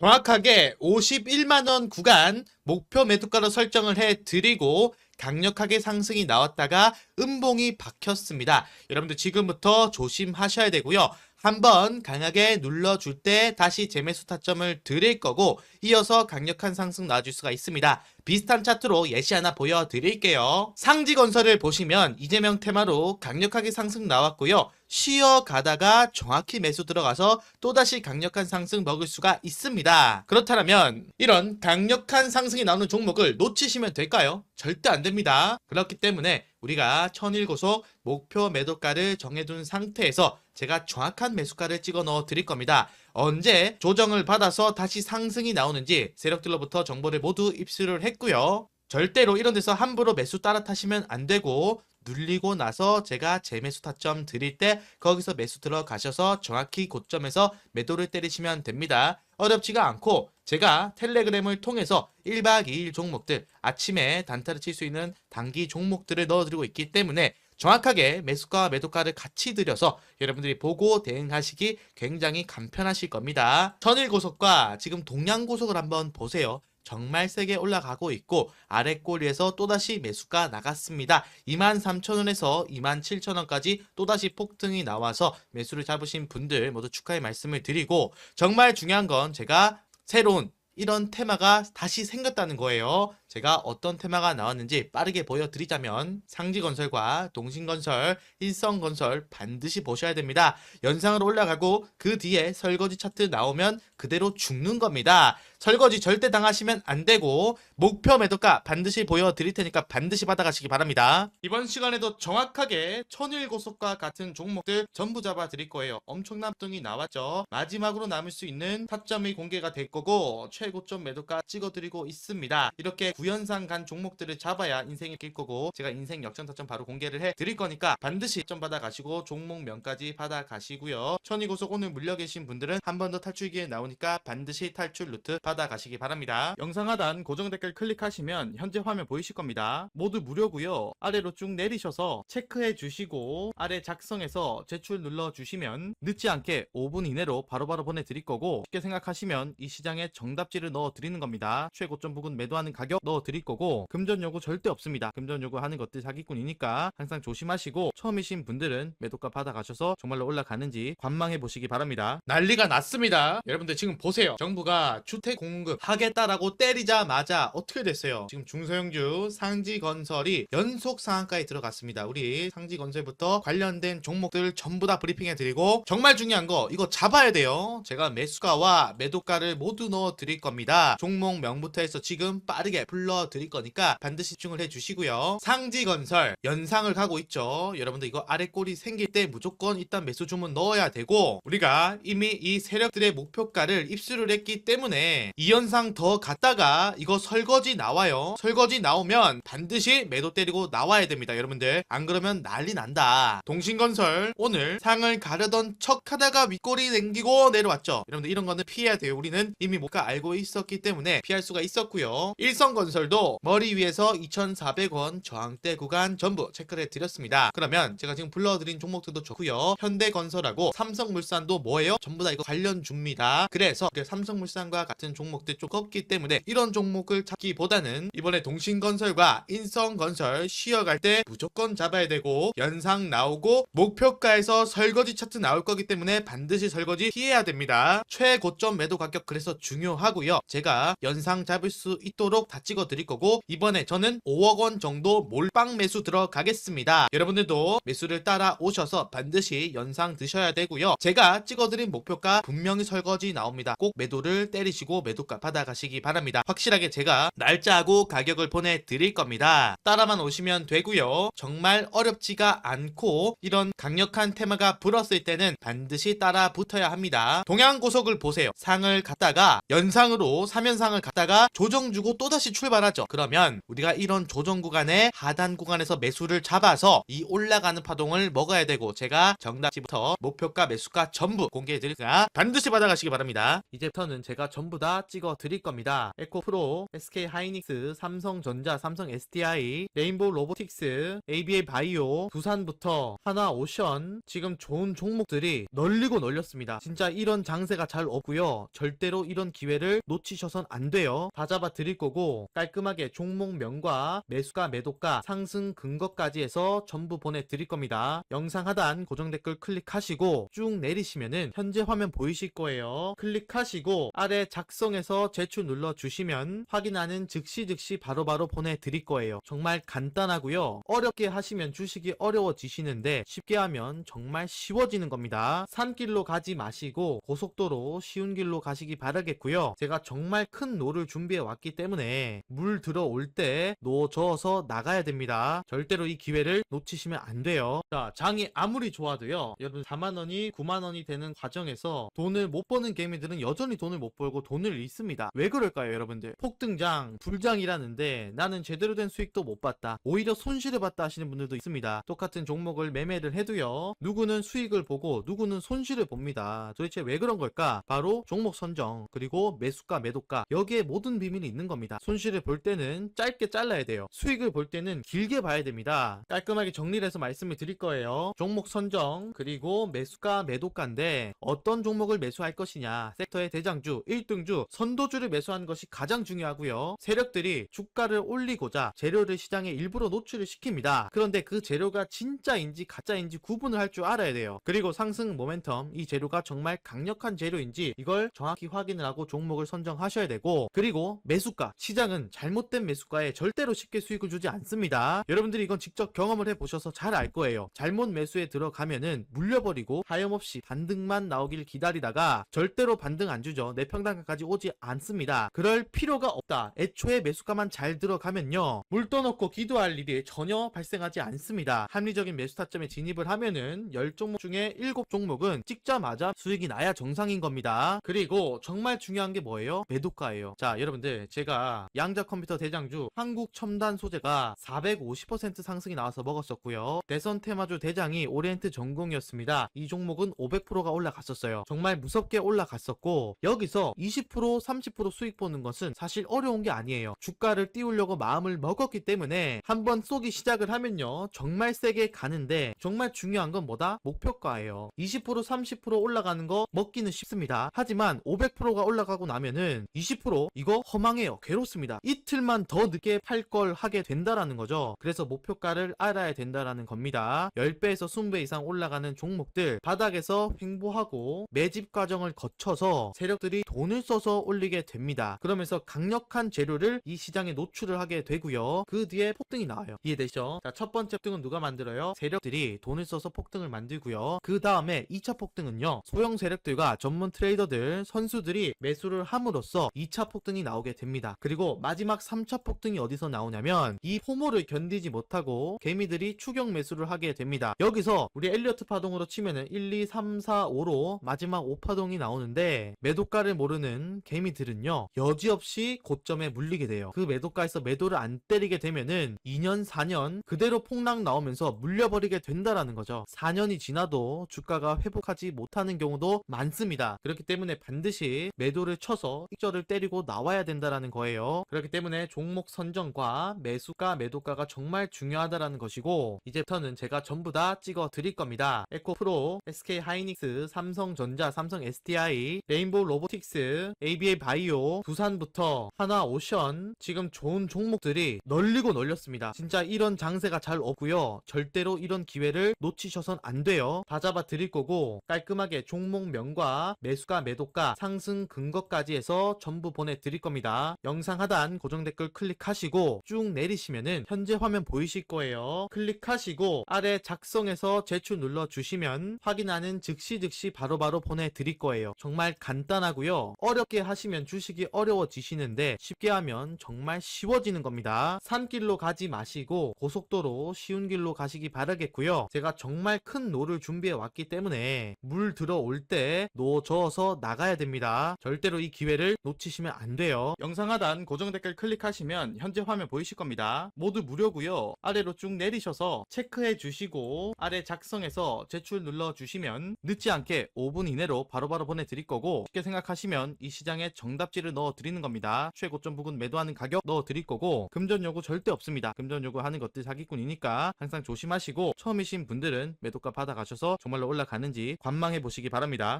정확하게 51만원 구간 목표 매도가로 설정을 해 드리고 강력하게 상승이 나왔다가 음봉이 박혔습니다. 여러분들 지금부터 조심하셔야 되고요. 한번 강하게 눌러줄 때 다시 재매수 타점을 드릴 거고 이어서 강력한 상승 나와줄 수가 있습니다. 비슷한 차트로 예시 하나 보여드릴게요. 상지건설을 보시면 이재명 테마로 강력하게 상승 나왔고요. 쉬어가다가 정확히 매수 들어가서 또다시 강력한 상승 먹을 수가 있습니다. 그렇다면 이런 강력한 상승이 나오는 종목을 놓치시면 될까요? 절대 안 됩니다. 그렇기 때문에 우리가 천일고속 목표 매도가를 정해둔 상태에서 제가 정확한 매수가를 찍어 넣어 드릴 겁니다. 언제 조정을 받아서 다시 상승이 나오는지 세력들로부터 정보를 모두 입수를 했고요. 절대로 이런 데서 함부로 매수 따라 타시면 안 되고 눌리고 나서 제가 재매수 타점 드릴 때 거기서 매수 들어가셔서 정확히 고점에서 매도를 때리시면 됩니다. 어렵지가 않고 제가 텔레그램을 통해서 1박 2일 종목들 아침에 단타를 칠 수 있는 단기 종목들을 넣어드리고 있기 때문에 정확하게 매수가 매도가를 같이 들여서 여러분들이 보고 대응하시기 굉장히 간편하실 겁니다. 천일고속과 지금 동양고속을 한번 보세요. 정말 세게 올라가고 있고 아래 꼬리에서 또다시 매수가 나갔습니다. 23,000원에서 27,000원까지 또다시 폭등이 나와서 매수를 잡으신 분들 모두 축하의 말씀을 드리고 정말 중요한 건 제가 새로운 이런 테마가 다시 생겼다는 거예요. 제가 어떤 테마가 나왔는지 빠르게 보여드리자면 상지건설과 동신건설, 일성건설 반드시 보셔야 됩니다. 연상으로 올라가고 그 뒤에 설거지 차트 나오면 그대로 죽는 겁니다. 설거지 절대 당하시면 안 되고 목표 매도가 반드시 보여드릴 테니까 반드시 받아가시기 바랍니다. 이번 시간에도 정확하게 천일고속과 같은 종목들 전부 잡아 드릴 거예요. 엄청난 등이 나왔죠. 마지막으로 남을 수 있는 타점이 공개가 될 거고 최고점 매도가 찍어드리고 있습니다. 이렇게 구연상 간 종목들을 잡아야 인생이 길 거고 제가 인생 역전 타점 바로 공개를 해 드릴 거니까 반드시 점 받아 가시고 종목명까지 받아 가시고요. 천이고속 오늘 물려 계신 분들은 한 번 더 탈출기에 나오니까 반드시 탈출 루트 받아 가시기 바랍니다. 영상 하단 고정 댓글 클릭하시면 현재 화면 보이실 겁니다. 모두 무료고요. 아래로 쭉 내리셔서 체크해 주시고 아래 작성해서 제출 눌러 주시면 늦지 않게 5분 이내로 바로 바로 보내드릴 거고 쉽게 생각하시면 이 시장에 정답지를 넣어 드리는 겁니다. 최고점 부근 매도하는 가격 넣어 드릴 거고 금전 요구 절대 없습니다. 금전 요구하는 것들 사기꾼이니까 항상 조심하시고 처음이신 분들은 매도가 받아가셔서 정말로 올라가는지 관망해 보시기 바랍니다. 난리가 났습니다. 여러분들 지금 보세요. 정부가 주택 공급 하겠다라고 때리자마자 어떻게 됐어요? 지금 중소형주 상지건설이 연속 상한가에 들어갔습니다. 우리 상지건설부터 관련된 종목들 전부 다 브리핑해 드리고 정말 중요한 거 이거 잡아야 돼요. 제가 매수가와 매도가를 모두 넣어 드릴 겁니다. 종목 명부터 해서 지금 빠르게 불러 드릴 거니까 반드시 집중을 해 주시고요. 상지건설 연상을 가고 있죠. 여러분들 이거 아래 꼬리 생길 때 무조건 일단 매수 주문 넣어야 되고 우리가 이미 이 세력들의 목표가를 입수를 했기 때문에 이 연상 더 갔다가 이거 설거지 나와요. 설거지 나오면 반드시 매도 때리고 나와야 됩니다. 여러분들 안 그러면 난리 난다. 동신건설 오늘 상을 가려던 척 하다가 윗꼬리 남기고 내려왔죠. 여러분들 이런 거는 피해야 돼요. 우리는 이미 뭔가 알고 있었기 때문에 피할 수가 있었고요. 일성건설도 머리 위에서 2,400원 저항대 구간 전부 체크를 해드렸습니다. 그러면 제가 지금 불러드린 종목들도 좋고요. 현대건설하고 삼성물산도 뭐예요? 전부 다 이거 관련주입니다. 그래서 그 삼성물산과 같은 종목들 좀 꺾기 때문에 이런 종목을 찾기보다는 이번에 동신건설과 인성건설 쉬어갈 때 무조건 잡아야 되고 연상 나오고 목표가에서 설거지 차트 나올 거기 때문에 반드시 설거지 피해야 됩니다. 최고점 매도 가격 그래서 중요하고요. 제가 연상 잡을 수 있도록 다 찍어 드릴 거고 이번에 저는 5억 원 정도 몰빵 매수 들어가겠습니다. 여러분들도 매수를 따라 오셔서 반드시 연상 드셔야 되고요. 제가 찍어 드린 목표가 분명히 설거지 나옵니다. 꼭 매도를 때리시고 매도가 받아가시기 바랍니다. 확실하게 제가 날짜하고 가격을 보내드릴 겁니다. 따라만 오시면 되고요. 정말 어렵지가 않고 이런 강력한 테마가 불었을 때는 반드시 따라 붙어야 합니다. 동양고속을 보세요. 상을 갔다가 연상으로 3연상을 갔다가 조정 주고 또다시 출발하죠. 그러면 우리가 이런 조정 구간에 하단 구간에서 매수를 잡아서 이 올라가는 파동을 먹어야 되고 제가 정답지부터 목표가 매수가 전부 공개해 드리니까 반드시 받아가시기 바랍니다. 이제부터는 제가 전부 다 찍어 드릴 겁니다. 에코 프로, SK 하이닉스, 삼성전자, 삼성 SDI, 레인보우 로보틱스, ABA 바이오, 두산부터 하나 오션 지금 좋은 종목들이 널리고 널렸습니다. 진짜 이런 장세가 잘 없고요. 절대로 이런 기회를 놓치셔선 안 돼요. 다 잡아 드릴 거고 깔끔하게 종목명과 매수가 매도가 상승 근거까지 해서 전부 보내 드릴 겁니다. 영상 하단 고정 댓글 클릭하시고 쭉 내리시면은 현재 화면 보이실 거예요. 클릭하시고 아래 작성 해서 제출 눌러 주시면 확인하는 즉시 즉시 바로 바로 보내 드릴 거예요. 정말 간단하고요. 어렵게 하시면 주식이 어려워지시는데 쉽게 하면 정말 쉬워지는 겁니다. 산길로 가지 마시고 고속도로 쉬운 길로 가시기 바라겠고요. 제가 정말 큰 노를 준비해 왔기 때문에 물 들어올 때 노 저어서 나가야 됩니다. 절대로 이 기회를 놓치시면 안 돼요. 자, 장이 아무리 좋아도요. 여러분 4만 원이 9만 원이 되는 과정에서 돈을 못 버는 개미들은 여전히 돈을 못 벌고 돈을 잃습니다. 왜 그럴까요, 여러분들? 폭등장, 불장이라는데 나는 제대로 된 수익도 못 봤다. 오히려 손실을 봤다 하시는 분들도 있습니다. 똑같은 종목을 매매를 해도요. 누구는 수익을 보고 누구는 손실을 봅니다. 도대체 왜 그런 걸까? 바로 종목 선정, 그리고 매수가, 매도가 여기에 모든 비밀이 있는 겁니다. 손실을 볼 때는 짧게 잘라야 돼요. 수익을 볼 때는 길게 봐야 됩니다. 깔끔하게 정리를 해서 말씀을 드릴 거예요. 종목 선정, 그리고 매수가, 매도가인데 어떤 종목을 매수할 것이냐. 섹터의 대장주, 1등주, 선도주를 매수하는 것이 가장 중요하고요. 세력들이 주가를 올리고자 재료를 시장에 일부러 노출을 시킵니다. 그런데 그 재료가 진짜인지 가짜인지 구분을 할 줄 알아야 돼요. 그리고 상승 모멘텀, 이 재료가 정말 강력한 재료인지 이걸 정확히 확인을 하고 종목을 선정하셔야 되고 그리고 매수가, 시장은 잘못된 매수가에 절대로 쉽게 수익을 주지 않습니다. 여러분들이 이건 직접 경험을 해보셔서 잘 알 거예요. 잘못 매수에 들어가면은 물려버리고 하염없이 반등만 나오길 기다리다가 절대로 반등 안 주죠. 내 평단가까지 오지 않습니다. 그럴 필요가 없다. 애초에 매수가만 잘 들어가면요. 물 떠놓고 기도할 일이 전혀 발생하지 않습니다. 합리적인 매수 타점에 진입을 하면은 10종목 중에 7종목은 찍자마자 수익이 나야 정상인 겁니다. 그리고 정말 중요한 게 뭐예요? 매도가예요. 자, 여러분들 제가 양자 컴퓨터 대장주 한국 첨단 소재가 450% 상승이 나와서 먹었었고요. 대선 테마주 대장이 오리엔트 전공이었습니다. 이 종목은 500%가 올라갔었어요. 정말 무섭게 올라갔었고 여기서 20% 30% 수익 보는 것은 사실 어려운 게 아니에요. 주가를 띄우려고 마음을 먹었기 때문에 한번 쏘기 시작을 하면요. 정말 세게 가는데 정말 중요한 건 뭐다? 목표가예요. 20% 30% 올라가는 거 먹기는 쉽습니다. 하지만 500%가 올라가고 나면은 20% 이거 허망해요. 괴롭습니다. 이틀만 더 늦게 팔 걸 하게 된다라는 거죠. 그래서 목표가를 알아야 된다라는 겁니다. 10배에서 20배 이상 올라가는 종목들 바닥에서 횡보하고 매집 과정을 거쳐서 세력들이 돈을 써서 올리게 됩니다. 그러면서 강력한 재료를 이 시장에 노출을 하게 되고요. 그 뒤에 폭등이 나와요. 이해되시죠? 자, 첫 번째 폭등은 누가 만들어요? 세력들이 돈을 써서 폭등을 만들고요. 그 다음에 2차 폭등은요. 소형 세력들과 전문 트레이더들, 선수들이 매수를 함으로써 2차 폭등이 나오게 됩니다. 그리고 마지막 3차 폭등이 어디서 나오냐면 이 포모를 견디지 못하고 개미들이 추격 매수를 하게 됩니다. 여기서 우리 엘리어트 파동으로 치면은 1, 2, 3, 4, 5로 마지막 5파동이 나오는데 매도가를 모르는 개미들은요. 여지없이 고점에 물리게 돼요. 그 매도가에서 매도를 안 때리게 되면은 2년, 4년 그대로 폭락 나오면서 물려버리게 된다라는 거죠. 4년이 지나도 주가가 회복하지 못하는 경우도 많습니다. 그렇기 때문에 반드시 매도를 쳐서 익절을 때리고 나와야 된다라는 거예요. 그렇기 때문에 종목 선정과 매수가, 매도가가 정말 중요하다라는 것이고 이제부터는 제가 전부 다 찍어 드릴 겁니다. 에코프로, SK 하이닉스, 삼성전자, 삼성 SDI, 레인보우 로보틱스, ABA 바이오, 두산부터 하나 오션 지금 좋은 종목들이 널리고 널렸습니다. 진짜 이런 장세가 잘 없고요. 절대로 이런 기회를 놓치셔선 안 돼요. 다 잡아 드릴 거고 깔끔하게 종목명과 매수가, 매도가, 상승 근거까지 해서 전부 보내 드릴 겁니다. 영상 하단 고정 댓글 클릭하시고 쭉 내리시면은 현재 화면 보이실 거예요. 클릭하시고 아래 작성해서 제출 눌러 주시면 확인하는 즉시 즉시 바로바로 보내 드릴 거예요. 정말 간단하고요. 어렵게 하시면 주식이 어려워지시는데 쉽게 하면 정말 쉬워지는 겁니다. 산길로 가지 마시고 고속도로 쉬운 길로 가시기 바라겠고요. 제가 정말 큰 노를 준비해 왔기 때문에 물 들어올 때 노 저어서 나가야 됩니다. 절대로 이 기회를 놓치시면 안 돼요. 영상 하단 고정 댓글 클릭하시면 현재 화면 보이실 겁니다. 모두 무료고요. 아래로 쭉 내리셔서 체크해 주시고 아래 작성해서 제출 눌러 주시면 늦지 않게 5분 이내로 바로바로 보내드릴 거고 쉽게 생각하시면 이 시장에 정답지를 넣어 드리는 겁니다. 최고점 부근 매도하는 가격 넣어 드릴 거고 금전 요구 절대 없습니다. 금전 요구하는 것들 사기꾼이니까 항상 조심하시고 처음이신 분들은 매도가 받아가셔서 정말로 올라가는지 관망해 보시기 바랍니다.